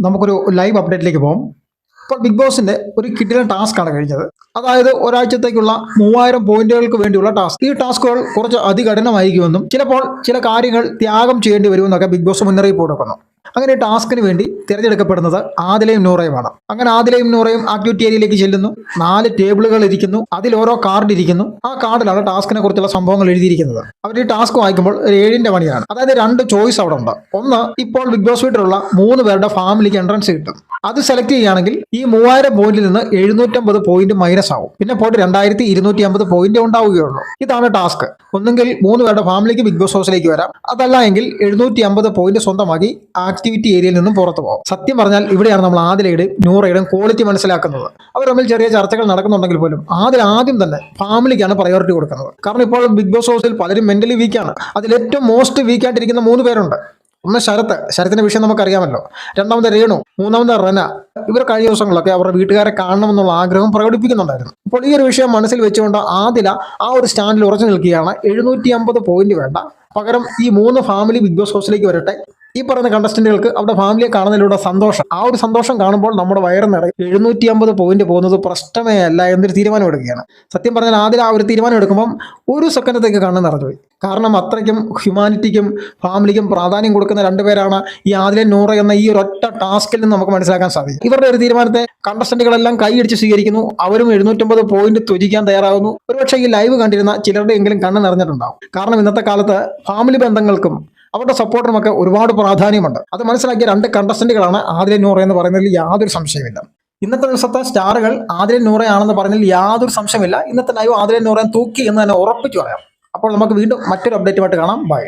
നമുക്കൊരു ലൈവ് അപ്ഡേറ്റിലേക്ക് പോകാം ഇപ്പോൾ ബിഗ് ബോസിന്റെ ഒരു കിടിലൻ ടാസ്ക് ആണ് കഴിഞ്ഞത്. അതായത് ഒരാഴ്ചത്തേക്കുള്ള മൂവായിരം പോയിന്റുകൾക്ക് വേണ്ടിയുള്ള ടാസ്ക് ഈ ടാസ്കുകൾ കുറച്ച് അതികഠിനമായിരിക്കുമെന്നും ചിലപ്പോൾ ചില കാര്യങ്ങൾ ത്യാഗം ചെയ്യേണ്ടി വരുമെന്നൊക്കെ ബിഗ് ബോസ് മുന്നറിയിപ്പ് കൊടുക്കുന്നു. അങ്ങനെ ടാസ്കിന് വേണ്ടി തിരഞ്ഞെടുക്കപ്പെടുന്നത് ആദിലയും നൂറയുമാണ് അങ്ങനെ ആദിലയും നൂറയും ആക്ടിവിറ്റി ഏരിയയിലേക്ക് ചെല്ലുന്നു. നാല് ടേബിളുകൾ ഇരിക്കുന്നു. അതിൽ ഓരോ കാർഡ് ഇരിക്കുന്നു. ആ കാർഡിലാണ് ടാസ്കിനെ കുറിച്ചുള്ള സംഭവങ്ങൾ എഴുതിയിരിക്കുന്നത്. അവർ ഈ ടാസ്ക് വായിക്കുമ്പോൾ ഒരു ഏഴിന്റെ പണിയാണ്. അതായത് രണ്ട് ചോയ്സ് അവിടെ ഉണ്ട്. ഒന്ന് ഇപ്പോൾ ബിഗ് ബോസ് വീട്ടിലുള്ള മൂന്ന് പേരുടെ ഫാമിലിക്ക് എൻട്രൻസ് കിട്ടും. അത് സെലക്ട് ചെയ്യുകയാണെങ്കിൽ ഈ മൂവായിരം പോയിന്റിൽ നിന്ന് എഴുന്നൂറ്റമ്പത് പോയിന്റ് മൈനസ് ആവും. പിന്നെ പോയിട്ട് രണ്ടായിരത്തി ഇരുന്നൂറ്റി അമ്പത് പോയിന്റ് ഉണ്ടാവുകയുള്ളൂ. ഇതാണ് ടാസ്ക് ഒന്നെങ്കിൽ മൂന്ന് പേരുടെ ഫാമിലിക്ക് ബിഗ് ബോസ് ഹൗസിലേക്ക് വരാം. അതല്ല എങ്കിൽ എഴുന്നൂറ്റി അമ്പത് പോയിന്റ് സ്വന്തമാക്കി ആക്ടിവിറ്റി ഏരിയയിൽ നിന്നും പുറത്തു പോകും സത്യം പറഞ്ഞാൽ ഇവിടെയാണ് നമ്മൾ ആദിലയുടെയും നൂറയുടെയും ക്വാളിറ്റി മനസ്സിലാക്കുന്നത്. അവർ തമ്മിൽ ചെറിയ ചർച്ചകൾ നടക്കുന്നുണ്ടെങ്കിൽ പോലും ആദിൽ ആദ്യം തന്നെ ഫാമിലിക്കാണ് പ്രയോറിറ്റി കൊടുക്കുന്നത്. കാരണം ഇപ്പോൾ ബിഗ് ബോസ് ഹൗസിൽ പലരും മെന്റലി വീക്കാണ് അതിൽ ഏറ്റവും മോസ്റ്റ് വീക്കായിട്ടിരിക്കുന്ന മൂന്ന് പേരുണ്ട്. ഒന്ന് ശരത്ത് ശരത്തിന്റെ വിഷയം നമുക്കറിയാമല്ലോ. രണ്ടാമത് രേണു മൂന്നാമത് റന. ഇവർ കഴിഞ്ഞ ദിവസങ്ങളൊക്കെ അവരുടെ വീട്ടുകാരെ കാണണമെന്നുള്ള ആഗ്രഹം പ്രകടിപ്പിക്കുന്നുണ്ടായിരുന്നു. അപ്പോൾ ഈ ഒരു വിഷയം മനസ്സിൽ വെച്ചുകൊണ്ട് ആദില ആ ഒരു സ്റ്റാൻഡിൽ ഉറച്ചു നിൽക്കുകയാണ്. എഴുന്നൂറ്റി അമ്പത് പോയിന്റ് വേണ്ട. പകരം ഈ മൂന്ന് ഫാമിലി ബിഗ് ബോസ് ഹൗസിലേക്ക് വരട്ടെ. ഈ പറയുന്ന കണ്ടസ്റ്റന്റുകൾക്ക് അവരുടെ ഫാമിലിയെ കാണുന്നതിലൂടെ സന്തോഷം. ആ ഒരു സന്തോഷം കാണുമ്പോൾ നമ്മുടെ വയറ് നിറയും എഴുന്നൂറ്റി അമ്പത് പോയിന്റ് പോകുന്നത് പ്രശ്നമേ അല്ല എന്നൊരു തീരുമാനം എടുക്കുകയാണ്. സത്യം പറഞ്ഞാൽ ആദ്യം ആ ഒരു തീരുമാനം എടുക്കുമ്പം ഒരു സെക്കൻഡത്തേക്ക് കണ്ണ് നിറഞ്ഞുപോയി. കാരണം അത്രയ്ക്കും ഹ്യൂമാനിറ്റിക്കും ഫാമിലിക്കും പ്രാധാന്യം കൊടുക്കുന്ന രണ്ടുപേരാണ് ഈ ആദിലെ നൂറ എന്ന ഈ ഒരു ഒറ്റ ടാസ്കിൽ നിന്ന് നമുക്ക് മനസ്സിലാക്കാൻ സാധിക്കും. ഇവരുടെ ഒരു തീരുമാനത്തെ കണ്ടസ്റ്റന്റുകളെല്ലാം കൈയടിച്ച് സ്വീകരിക്കുന്നു. അവരും എഴുന്നൂറ്റമ്പത് പോയിന്റ് ത്വരിക്കാൻ തയ്യാറാകുന്നു ഒരുപക്ഷെ ഈ ലൈവ് കണ്ടിരുന്ന ചിലരുടെ എങ്കിലും കണ്ണ് നിറഞ്ഞിട്ടുണ്ടാവും. കാരണം ഇന്നത്തെ കാലത്ത് ഫാമിലി ബന്ധങ്ങൾക്കും അവരുടെ സപ്പോർട്ടിനുമൊക്കെ ഒരുപാട് പ്രാധാന്യമുണ്ട്. അത് മനസ്സിലാക്കിയ രണ്ട് കണ്ടസ്റ്റന്റുകളാണ് ആദിലെ നൂറ എന്ന് പറയുന്നതിൽ യാതൊരു സംശയമില്ല ഇന്നത്തെ ദിവസത്തെ സ്റ്റാറുകൾ ആദിലെ നൂറയാണെന്ന് പറയുന്നതിൽ യാതൊരു സംശയമില്ല ഇന്നത്തെ ലൈവ് ആദിലെ നൂറയെ തൂക്കി എന്ന് തന്നെ ഉറപ്പിച്ചു പറയാം. അപ്പോൾ നമുക്ക് വീണ്ടും മറ്റൊരു അപ്ഡേറ്റുമായിട്ട് കാണാം. ബൈ